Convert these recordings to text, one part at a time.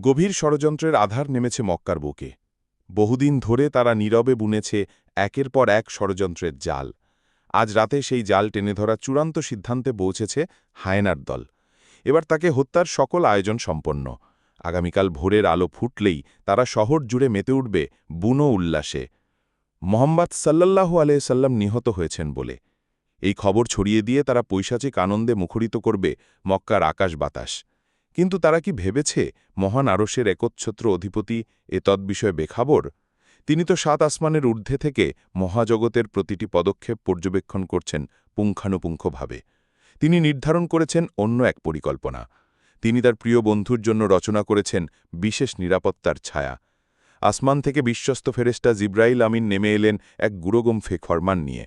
গভীর ষড়যন্ত্রের আধার নেমেছে মক্কার বুকে। বহুদিন ধরে তারা নীরবে বুনেছে একের পর এক ষড়যন্ত্রের জাল। আজ রাতে সেই জাল টেনে ধরা চূড়ান্ত সিদ্ধান্তে পৌঁছেছে হায়নার দল। এবার তাকে হত্যার সকল আয়োজন সম্পন্ন। আগামীকাল ভোরের আলো ফুটলেই তারা শহর জুড়ে মেতে উঠবে বুনো উল্লাসে। মোহাম্মদ সাল্লাল্লাহু আলাইসাল্লাম নিহত হয়েছেন বলে। এই খবর ছড়িয়ে দিয়ে তারা পৈশাচিক আনন্দে মুখরিত করবে মক্কার আকাশ বাতাস। কিন্তু তারা কি ভেবেছে মহান আরসের একচ্ছত্র অধিপতি এ তদ্বিষয়ে বেখাবর? তিনি তো সাত আসমানের ঊর্ধ্বে থেকে মহাজগতের প্রতিটি পদক্ষেপ পর্যবেক্ষণ করছেন পুঙ্খানুপুঙ্খভাবে। তিনি নির্ধারণ করেছেন অন্য এক পরিকল্পনা। তিনি তার প্রিয় বন্ধুর জন্য রচনা করেছেন বিশেষ নিরাপত্তার ছায়া। আসমান থেকে বিশ্বস্ত ফেরেস্টা জিব্রাইল আমিন নেমে এলেন এক গুরুগম্ফে ফরমান নিয়ে।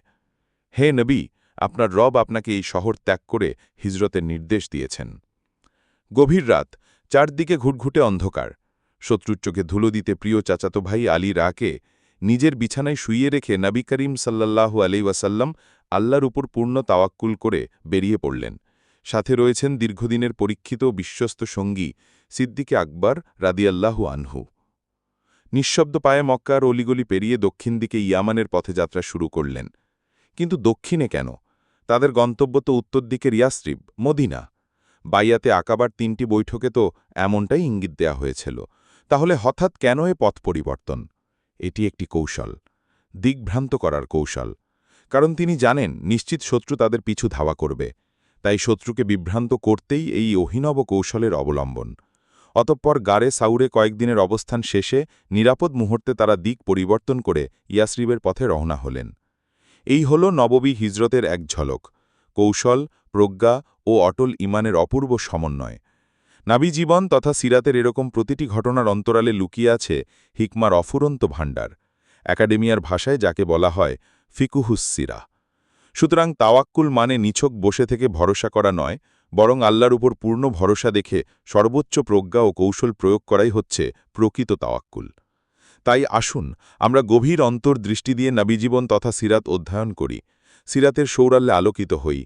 হে নবী, আপনার রব আপনাকে এই শহর ত্যাগ করে হিজরতের নির্দেশ দিয়েছেন। গভীর রাত, চারদিকে ঘুটঘুটে অন্ধকার। শত্রুর চোখে ধুলো দিতে প্রিয় চাচাতো ভাই আলী রাকে নিজের বিছানায় শুইয়ে রেখে নবী করিম সাল্লাল্লাহু আলি ওয়াসাল্লাম আল্লাহর উপর পূর্ণ তাওয়াক্কুল করে বেরিয়ে পড়লেন। সাথে রয়েছেন দীর্ঘদিনের পরীক্ষিত বিশ্বস্ত সঙ্গী সিদ্দিকে আকবর রাদিয়াল্লাহু আনহু। নিঃশব্দ পায়ে মক্কার অলিগলি পেরিয়ে দক্ষিণ দিকে ইয়ামানের পথে যাত্রা শুরু করলেন। কিন্তু দক্ষিণে কেন? তাদের গন্তব্য তো উত্তর দিকের ইয়াসরিব মদিনা। বাইয়াতে আকাবার তিনটি বৈঠকে তো এমনটাই ইঙ্গিত দেয়া হয়েছিল। তাহলে হঠাৎ কেন এ পথ পরিবর্তন? এটি একটি কৌশল দিগ্ভ্রান্ত করার কৌশল। কারণ তিনি জানেন, নিশ্চিত শত্রু তাদের পিছু ধাওয়া করবে। তাই শত্রুকে বিভ্রান্ত করতেই এই অহিনব কৌশলের অবলম্বন। অতঃপর গাড়ে সাউরে কয়েকদিনের অবস্থান শেষে নিরাপদ মুহূর্তে তারা দিক পরিবর্তন করে ইয়াসরিবের পথে রওনা হলেন। এই হল নববী হিজরতের এক ঝলক। কৌশল, প্রজ্ঞা ও অটল ইমানের অপূর্ব সমন্বয়। নাবি জীবন তথা সিরাতের এরকম প্রতিটি ঘটনার অন্তরালে লুকিয়ে আছে হিকমার অফুরন্ত ভাণ্ডার, একাডেমিয়ার ভাষায় যাকে বলা হয় ফিকুহুসিরা সুতরাং তাওয়াক্কুল মানে নিছক বসে থেকে ভরসা করা নয়, বরং আল্লাহর উপর পূর্ণ ভরসা দেখে সর্বোচ্চ প্রজ্ঞা ও কৌশল প্রয়োগ করাই হচ্ছে প্রকৃত তাওয়াক্কুল। তাই আসুন আমরা গভীর অন্তর্দৃষ্টি দিয়ে নাবিজীবন তথা সিরাত অধ্যয়ন করি। সিরাতের সৌরাল্যে আলোকিত হই,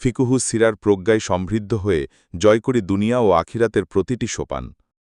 ফিকুহু সিরার প্রজ্ঞায় সমৃদ্ধ হয়ে জয় করি দুনিয়া ও আখিরাতের প্রতিটি সোপান।